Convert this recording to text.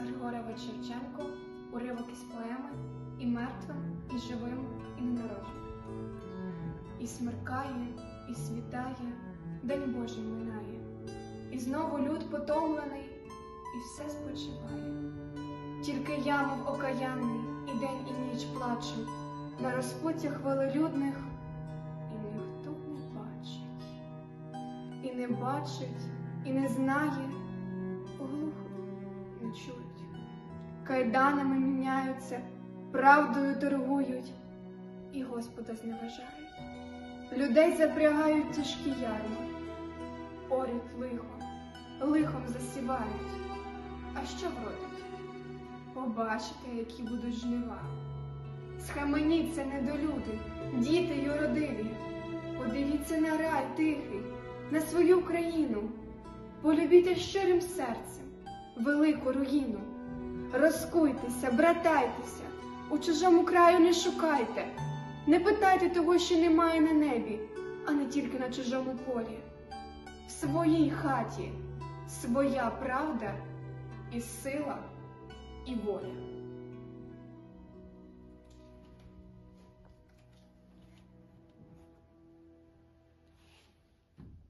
Григорович Шевченко, уривок із поеми і мертвим, і живим, і ненародженим. І смеркає, і світає, день Божий минає, і знову люд потомлений, і все спочиває. Тільки я, мов окаянний, і день, і ніч плачу на розпуттях велелюдних, і ніхто не бачить, і не бачить, і не знає, чують. Кайданами міняються, правдою торгують, і Господа зневажають. Людей запрягають тяжкі ярма, орють лихо, лихом засівають. А що вродить? Побачите, які будуть жнива. Схаменіться, недолюди, діти й уродиві. Подивіться на рай тихий, на свою країну. Полюбіте щирим серцем велику руїну. Розкуйтеся, братайтеся, у чужому краю не шукайте, не питайте того, що немає на небі, а не тільки на чужому полі. В своїй хаті своя правда і сила, і воля.